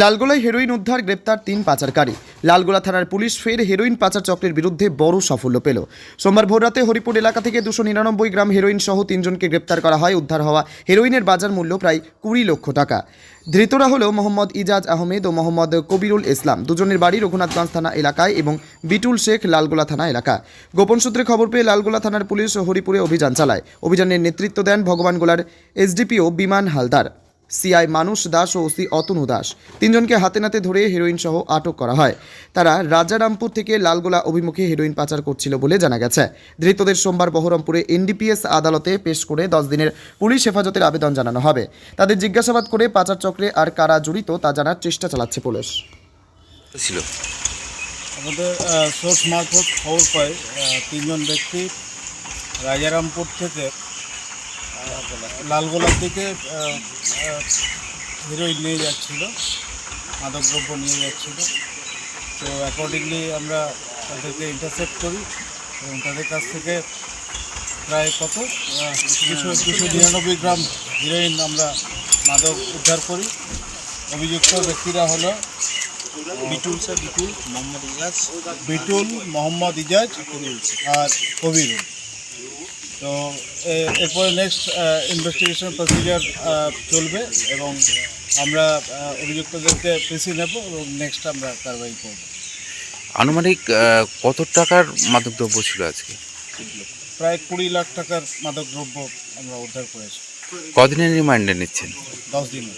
লালগোলায় heroin উদ্ধার, গ্রেপ্তার তিন পাচারকারী। লালগোলা থানার পুলিশ ফের হেরোইন পাচার চক্রের বিরুদ্ধে বড় সাফল্য পেল। সোমবার ভোররাতে হরিপুর এলাকা থেকে দুশো নিরানব্বই গ্রাম হেরোইন সহ তিনজনকে গ্রেপ্তার করা হয়। উদ্ধার হওয়া হেরোইনের বাজার মূল্য প্রায় কুড়ি লক্ষ টাকা। ধৃতরা হল মোহাম্মদ ইজাজ আহমেদ ও মোহাম্মদ কবিরুল ইসলাম। দুজনের বাড়ি রঘুনাথগঞ্জ থানা এলাকায় এবং বিটুল শেখ লালগোলা থানা এলাকা। গোপন সূত্রে খবর পেয়ে লালগোলা থানার পুলিশ হরিপুরে অভিযান চালায়। অভিযানের নেতৃত্ব দেন ভগবানগোলার এসডিপিও বিমান হালদার। সিআই মানুষ দাস ও ওসি অতনু দাস। তিনজনকে হাতে নাতে ধরে হেরোইন সহ আটক করা হয়। তারা রাজারামপুর থেকে লালগোলা অভিমুখে হেরোইন পাচার করছিল বলে জানা গেছে। ধৃতদের সোমবার বহরমপুরে এনডিপিএস আদালতে পেশ করে দশ দিনের পুলিশ হেফাজতের আবেদন জানানো হবে। তাদের জিজ্ঞাসাবাদ করে পাচার চক্রে আর কারা জড়িত তা জানার চেষ্টা চালাচ্ছে পুলিশ। ছিল। আমাদের সোর্স মারফত খবর পাই তিনজন ব্যক্তি রাজারামপুর থেকে লালগোলার দিকে আহ, আহ, হিরোইন নিয়ে যাচ্ছিল মাদকদ্রব্য নিয়ে যাচ্ছিল। তো অ্যাকর্ডিংলি আমরা তাদেরকে ইন্টারসেপ্ট করি এবং তাদের কাছ থেকে প্রায় কত দুশো দুশো নিরানব্বই গ্রাম হিরোইন আমরা মাদক উদ্ধার করি। অভিযুক্ত ব্যক্তিরা হলো বিটুল স্যার বিটুল মোহাম্মদ ইজাজ। বিটুল মোহাম্মদ ইজাজ আর কবিরুল তো এরপরে নেক্সট ইনভেস্টিগেশন প্রসিজার চলবে এবং আমরা অভিযুক্তদেরকে পেশি নেব এবং নেক্সট আমরা কারবাই করব। আনুমানিক কত টাকার মাদকদ্রব্য ছিল আজকে? প্রায় কুড়ি লাখ টাকার মাদক দ্রব্য আমরা উদ্ধার করেছি। কদিনের রিমান্ডে নিচ্ছেন? দশ দিনে